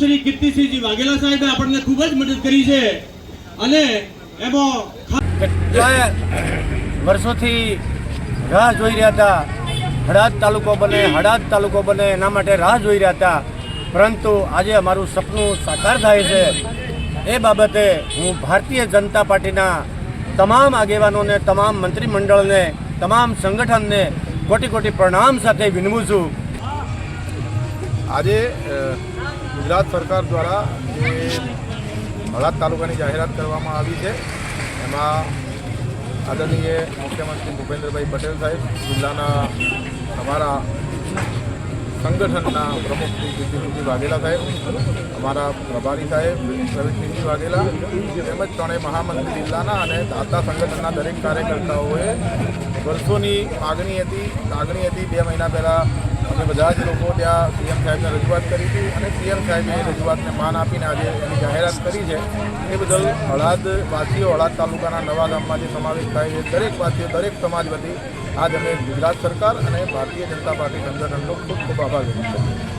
શ્રી કીર્તિસિંહજી વાઘેલા સાહેબે આપણને ખૂબ જ મદદ કરી છે. અને એમાં વર્ષોથી રાહ જોઈ રહ્યા હતા. હડાદ તાલુકો બને હડાદ તાલુકો બને એના માટે રાહ જોઈ રહ્યા હતા. પરંતુ આજે અમારું સપનું સાકાર થાય છે. એ બાબતે હું ભારતીય જનતા પાર્ટીના તમામ આગેવાનોને તમામ મંત્રીમંડળને તમામ સંગઠનને કોટી કોટી પ્રણામ સાથે વિનવું છું. આજે ગુજરાત સરકાર દ્વારા જે હળાદ તાલુકાની જાહેરાત કરવામાં આવી છે, એમાં આદરણીય મુખ્યમંત્રી ભૂપેન્દ્રભાઈ પટેલ સાહેબ, જિલ્લાના અમારા સંગઠનના પ્રમુખ શ્રી કીર્તિસિંહજી વાઘેલા સાહેબ, અમારા પ્રભારી સાહેબ, પ્રવીણસિંહજી વાઘેલા, તેમજ ત્રણેય મહામંત્રી જિલ્લાના અને દાતા સંગઠનના દરેક કાર્યકર્તાઓએ વર્ષોની માગણી હતી લાગણી હતી બે મહિના પહેલાં અમે બધા જ લોકો ત્યાં સીએમ સાહેબને રજૂઆત કરી હતી અને સીએમ સાહેબે એ રજૂઆતને માન આપીને આજે એની જાહેરાત કરી છે. એ બદલ હળાદ વાસીઓ હળાદ તાલુકાના નવા ગામમાં જે સમાવેશ થાય છે, દરેક વાસીઓ, દરેક સમાજ વતી આજ અમે ગુજરાત સરકાર અને ભારતીય જનતા પાર્ટી સંગઠનનો ખૂબ ખૂબ આભાર વ્યક્ત કરીએ